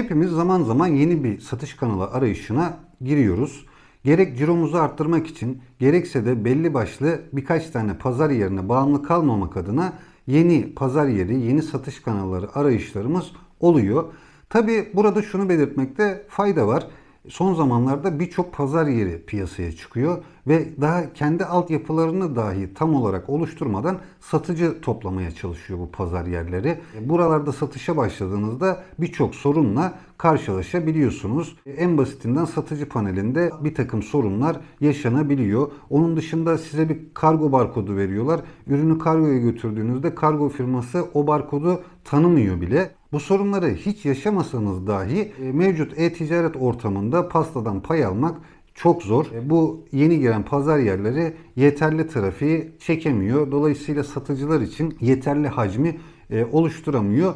Hepimiz zaman zaman yeni bir satış kanalı arayışına giriyoruz. Gerek ciromuzu arttırmak için gerekse de belli başlı birkaç tane pazar yerine bağımlı kalmamak adına yeni pazar yeri, yeni satış kanalları arayışlarımız oluyor. Tabi burada şunu belirtmekte fayda var. Son zamanlarda birçok pazar yeri piyasaya çıkıyor ve daha kendi altyapılarını dahi tam olarak oluşturmadan satıcı toplamaya çalışıyor bu pazar yerleri. Buralarda satışa başladığınızda birçok sorunla karşılaşabiliyorsunuz. En basitinden satıcı panelinde bir takım sorunlar yaşanabiliyor. Onun dışında size bir kargo barkodu veriyorlar. Ürünü kargoya götürdüğünüzde kargo firması o barkodu tanımıyor bile. Bu sorunları hiç yaşamasanız dahi e, mevcut e-ticaret ortamında pastadan pay almak çok zor. E, Bu yeni giren pazar yerleri yeterli trafiği çekemiyor. Dolayısıyla satıcılar için yeterli hacmi e, oluşturamıyor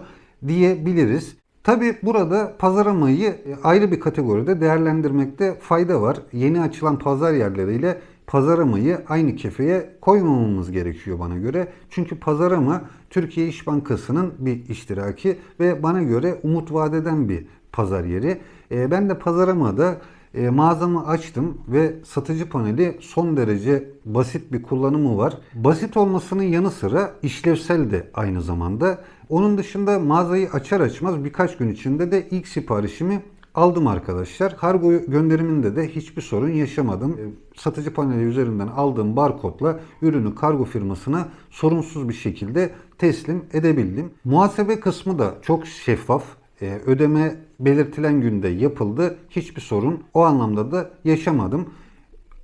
diyebiliriz. Tabi burada pazaramayı e, ayrı bir kategoride değerlendirmekte fayda var. Yeni açılan pazar yerleriyle pazaramayı aynı kefeye koymamamız gerekiyor bana göre. Çünkü pazarama Türkiye İş Bankası'nın bir iştiraki ve bana göre umut vadeden bir pazar yeri. Ben de pazaramada e, mağazamı açtım ve satıcı paneli son derece basit bir kullanımı var. Basit olmasının yanı sıra işlevsel de aynı zamanda. Onun dışında mağazayı açar açmaz birkaç gün içinde de ilk siparişimi aldım arkadaşlar. Kargo gönderiminde de hiçbir sorun yaşamadım. E, Satıcı paneli üzerinden aldığım barkodla ürünü kargo firmasına sorunsuz bir şekilde teslim edebildim. Muhasebe kısmı da çok şeffaf. E, Ödeme belirtilen günde yapıldı. Hiçbir sorun o anlamda da yaşamadım.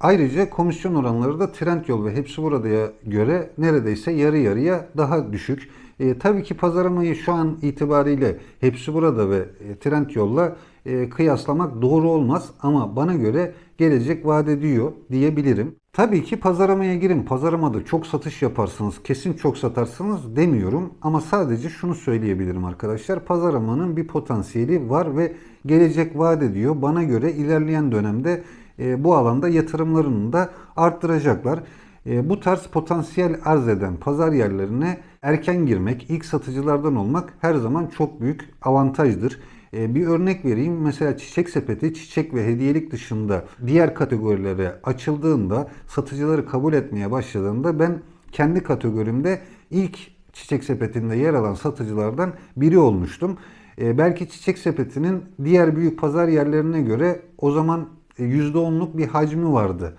Ayrıca komisyon oranları da Trendyol ve Hepsi Burada'ya göre neredeyse yarı yarıya daha düşük. E, tabii ki pazaramayı şu an itibariyle Hepsi Burada ve e, Trendyol'la e, kıyaslamak doğru olmaz ama bana göre gelecek vaat ediyor diyebilirim. Tabii ki pazaramaya girin. Pazaramada çok satış yaparsınız, kesin çok satarsınız demiyorum ama sadece şunu söyleyebilirim arkadaşlar. Pazaramanın bir potansiyeli var ve gelecek vaat ediyor. Bana göre ilerleyen dönemde e, bu alanda yatırımlarını da arttıracaklar. E, bu tarz potansiyel arz eden pazar yerlerine erken girmek, ilk satıcılardan olmak her zaman çok büyük avantajdır. E, bir örnek vereyim. Mesela çiçek sepeti çiçek ve hediyelik dışında diğer kategorilere açıldığında, satıcıları kabul etmeye başladığında ben kendi kategorimde ilk çiçek sepetinde yer alan satıcılardan biri olmuştum. E, belki çiçek sepetinin diğer büyük pazar yerlerine göre o zaman %10'luk bir hacmi vardı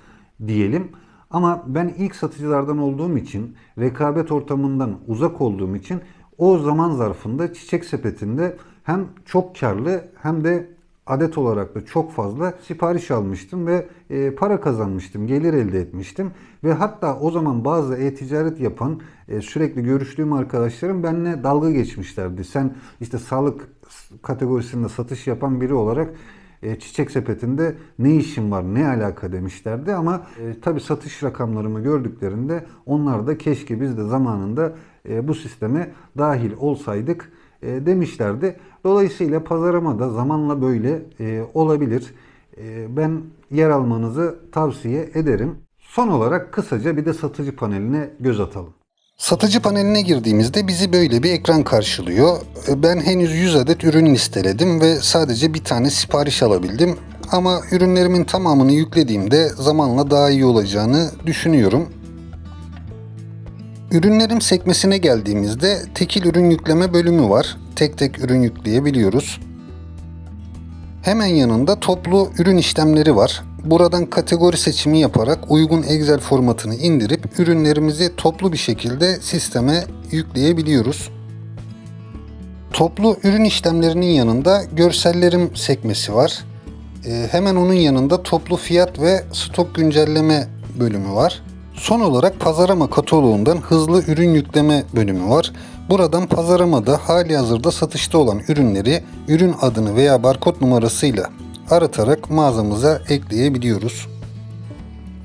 diyelim. Ama ben ilk satıcılardan olduğum için, rekabet ortamından uzak olduğum için o zaman zarfında çiçek sepetinde hem çok karlı hem de adet olarak da çok fazla sipariş almıştım ve e, para kazanmıştım, gelir elde etmiştim. Ve hatta o zaman bazı e-ticaret yapan e, sürekli görüştüğüm arkadaşlarım benimle dalga geçmişlerdi. Sen işte sağlık kategorisinde satış yapan biri olarak e, çiçek sepetinde ne işin var, ne alaka demişlerdi ama e, tabii satış rakamlarımı gördüklerinde onlar da keşke biz de zamanında e, bu sisteme dahil olsaydık e, demişlerdi. Dolayısıyla pazarama da zamanla böyle e, olabilir. E, ben yer almanızı tavsiye ederim. Son olarak kısaca bir de satıcı paneline göz atalım. Satıcı paneline girdiğimizde bizi böyle bir ekran karşılıyor. Ben henüz 100 adet ürün listeledim ve sadece bir tane sipariş alabildim. Ama ürünlerimin tamamını yüklediğimde zamanla daha iyi olacağını düşünüyorum. Ürünlerim sekmesine geldiğimizde tekil ürün yükleme bölümü var. Tek tek ürün yükleyebiliyoruz. Hemen yanında toplu ürün işlemleri var. Buradan kategori seçimi yaparak uygun Excel formatını indirip ürünlerimizi toplu bir şekilde sisteme yükleyebiliyoruz. Toplu ürün işlemlerinin yanında görsellerim sekmesi var. Ee, hemen onun yanında toplu fiyat ve stok güncelleme bölümü var. Son olarak pazarama kataloğundan hızlı ürün yükleme bölümü var. Buradan pazaramada hali hazırda satışta olan ürünleri ürün adını veya barkod numarasıyla aratarak mağazamıza ekleyebiliyoruz.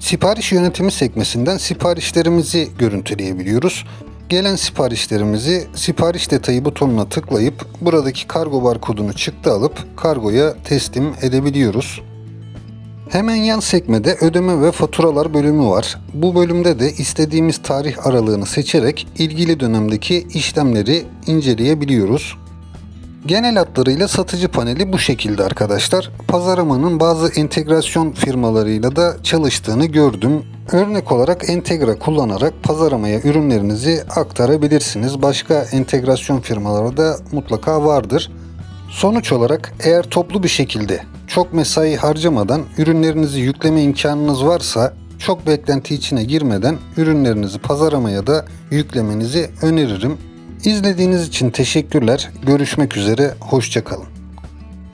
Sipariş yönetimi sekmesinden siparişlerimizi görüntüleyebiliyoruz. Gelen siparişlerimizi sipariş detayı butonuna tıklayıp buradaki kargo barkodunu çıktı alıp kargoya teslim edebiliyoruz. Hemen yan sekmede ödeme ve faturalar bölümü var. Bu bölümde de istediğimiz tarih aralığını seçerek ilgili dönemdeki işlemleri inceleyebiliyoruz. Genel hatlarıyla satıcı paneli bu şekilde arkadaşlar. Pazaramanın bazı entegrasyon firmalarıyla da çalıştığını gördüm. Örnek olarak Entegra kullanarak Pazarama'ya ürünlerinizi aktarabilirsiniz. Başka entegrasyon firmaları da mutlaka vardır. Sonuç olarak eğer toplu bir şekilde çok mesai harcamadan ürünlerinizi yükleme imkanınız varsa çok beklenti içine girmeden ürünlerinizi Pazarama'ya da yüklemenizi öneririm. İzlediğiniz için teşekkürler. Görüşmek üzere. Hoşçakalın.